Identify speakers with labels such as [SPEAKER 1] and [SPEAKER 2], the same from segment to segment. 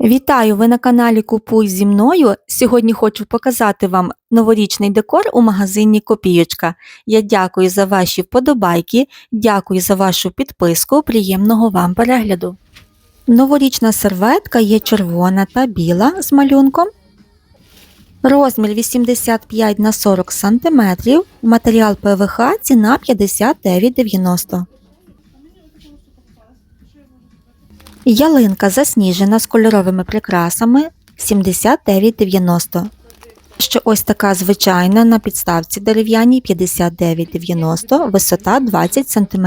[SPEAKER 1] Вітаю! Ви на каналі Купуй зі мною. Сьогодні хочу показати вам новорічний декор у магазині Копійочка. Я дякую за ваші вподобайки, дякую за вашу підписку. Приємного вам перегляду. Новорічна серветка є червона та біла з малюнком. Розмір 85 на 40 см. Матеріал ПВХ ціна 59,90 Ялинка засніжена з кольоровими прикрасами 79,90. Ще ось така звичайна на підставці дерев'яній 59,90, висота 20 см.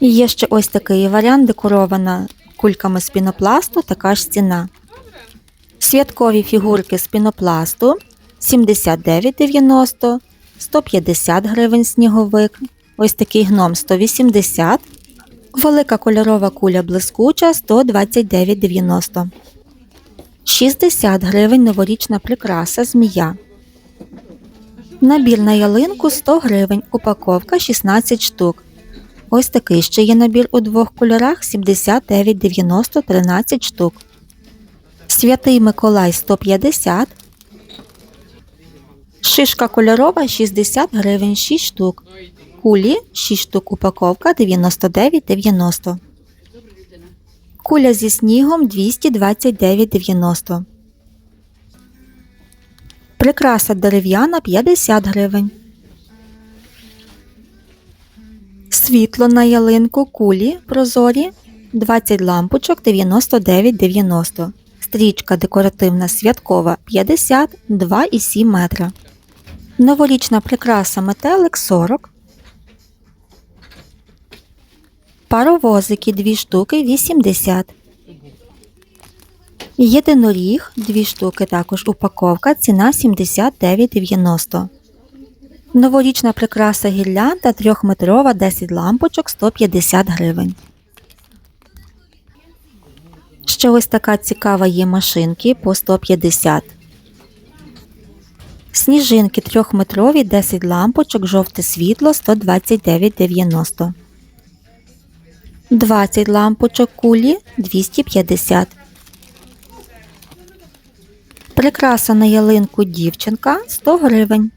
[SPEAKER 1] Є ще ось такий варіант, декорована кульками з пінопласту, така ж ціна. Святкові фігурки з пінопласту 79,90, 150 гривень сніговик. Ось такий гном 180 Велика кольорова куля блискуча 129,90. 60 гривень новорічна прикраса змія. Набір на ялинку 100 гривень. Упаковка 16 штук. Ось такий ще є набір у двох кольорах 79,90 13 штук. Святий Миколай 150. Шишка кольорова 60 гривень 6 штук. Кулі 6 штук упаковка 99,90. Куля зі снігом 229,90. Прикраса дерев'яна 50 гривень. Світло на ялинку кулі прозорі 20 лампочок 99,90. Стрічка декоративна святкова 50 2,7 метра. Новорічна прикраса метелик 40. Паровозики 2 штуки 80. Єдиноріг 2 штуки також упаковка, ціна 79,90. Новорічна прикраса гірлянда 3-метрова 10 лампочок 150 гривень. Ще ось така цікава є машинки по 150. Сніжинки 3-метрові 10 лампочок, жовте світло 129,90. 20 лампочок кулі 250. Прикраса на ялинку дівчинка 100 гривень.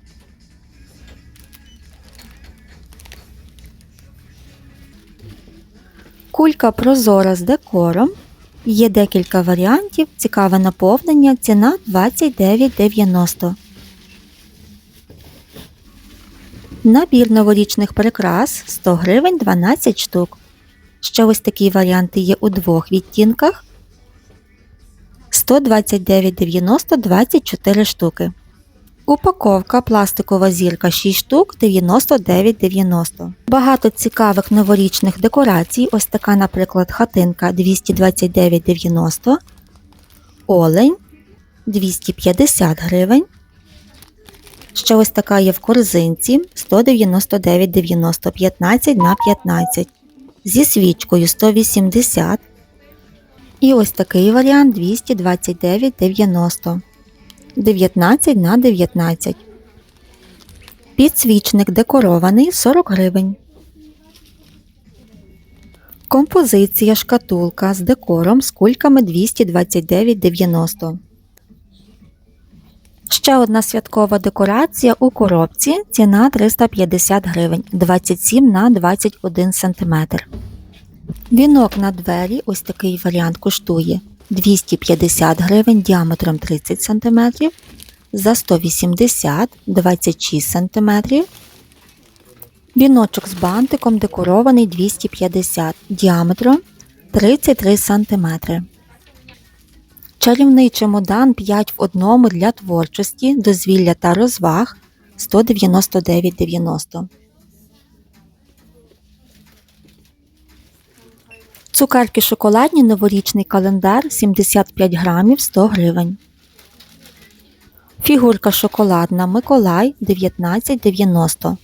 [SPEAKER 1] Кулька прозора з декором. Є декілька варіантів. Цікаве наповнення. Ціна 29,90. Набір новорічних прикрас 100 гривень 12 штук. Ще ось такі варіанти є у двох відтінках. 129,90 24 штуки. Упаковка пластикова зірка 6 штук 99,90. Багато цікавих новорічних декорацій. Ось така, наприклад, хатинка 229,90. Олень 250 гривень. Ще ось така є в корзинці 199,90 15 на 15 зі свічкою 180 і ось такий варіант 229,90 19 на 19. Підсвічник декорований 40 гривень. Композиція шкатулка з декором з кульками 229,90. Ще одна святкова декорація у коробці. Ціна 350 гривень 27 на 21 см. Вінок на двері, ось такий варіант коштує 250 гривень діаметром 30 см, за 180 26 см. Віночок з бантиком декорований 250 діаметром 33 см. Чарівний чемодан 5 в одному для творчості, дозвілля та розваг 199,90. Цукерки шоколадні новорічний календар 75 грамів 100 гривень. Фігурка шоколадна Миколай 19,90.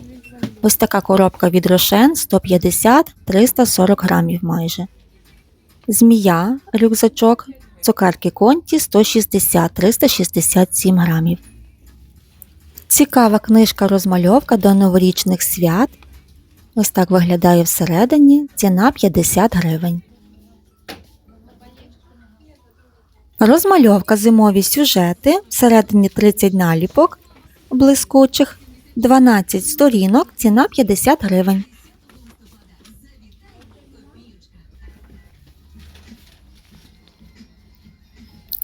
[SPEAKER 1] Ось така коробка від Рошен 150-340 грамів майже. Змія рюкзачок Цукерки конті 160-367 грамів. Цікава книжка розмальовка до новорічних свят. Ось так виглядає всередині. Ціна 50 гривень. Розмальовка зимові сюжети, всередині 30 наліпок блискучих, 12 сторінок, ціна 50 гривень.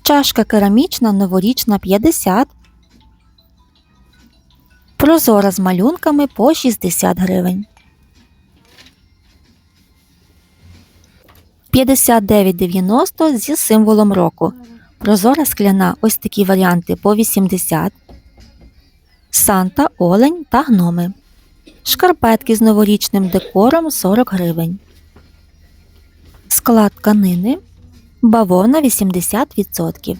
[SPEAKER 1] Чашка керамічна новорічна 50. Прозора з малюнками по 60 гривень. 59,90 зі символом року. Прозора скляна ось такі варіанти по 80. Санта, олень та гноми. Шкарпетки з новорічним декором 40 гривень. Склад тканини. Бавовна 80%.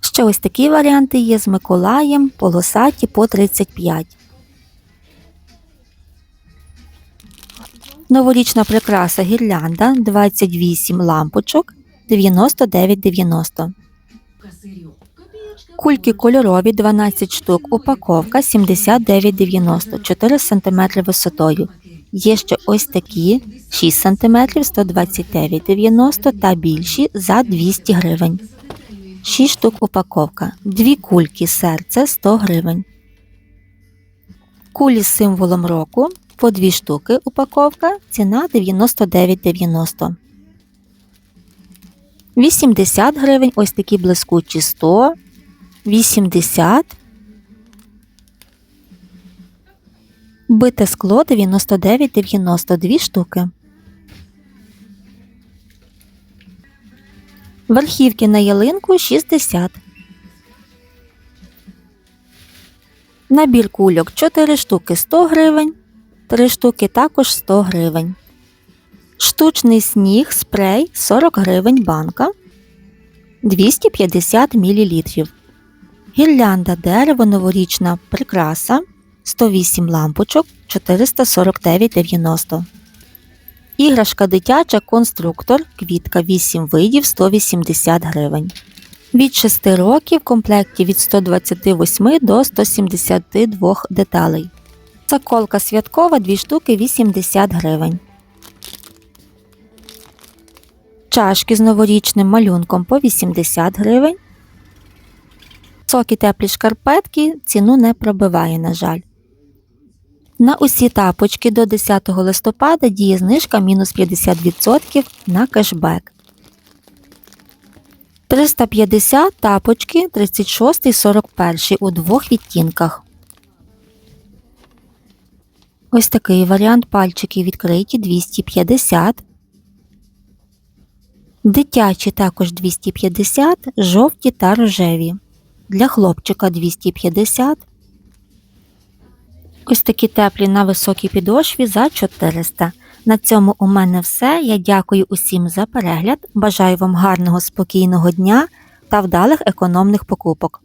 [SPEAKER 1] Ще ось такі варіанти є з Миколаєм, полосаті по 35. Новорічна прикраса гірлянда 28 лампочок 99,90. Кульки кольорові 12 штук. Упаковка 79,90 4 см висотою. Є ще ось такі 6 см 129,90 та більші за 200 гривень. 6 штук упаковка. Дві кульки серце 100 гривень. Кулі з символом року по 2 штуки упаковка. Ціна 99,90. 80 гривень. Ось такі блискучі 100. 80. Бите скло 99,90 2 штуки. Верхівки на ялинку 60. Набір кульок 4 штуки 100 гривень. 3 штуки також 100 гривень. Штучний сніг спрей 40 гривень банка. 250 мл. Гірлянда дерево новорічна прикраса 108 лампочок 449,90. Іграшка дитяча конструктор квітка 8 видів 180 гривень. Від 6 років в комплекті від 128 до 172 деталей. Заколка святкова 2 штуки 80 гривень. Чашки з новорічним малюнком по 80 гривень. Сокі теплі шкарпетки ціну не пробиває, на жаль. На усі тапочки до 10 листопада діє знижка мінус 50% на кешбек. 350 тапочки 36 і 41 у двох відтінках. Ось такий варіант пальчики відкриті 250. Дитячі також 250, жовті та рожеві. Для хлопчика 250. Ось такі теплі на високій підошві за 400. На цьому у мене все. Я дякую усім за перегляд. Бажаю вам гарного спокійного дня та вдалих економних покупок.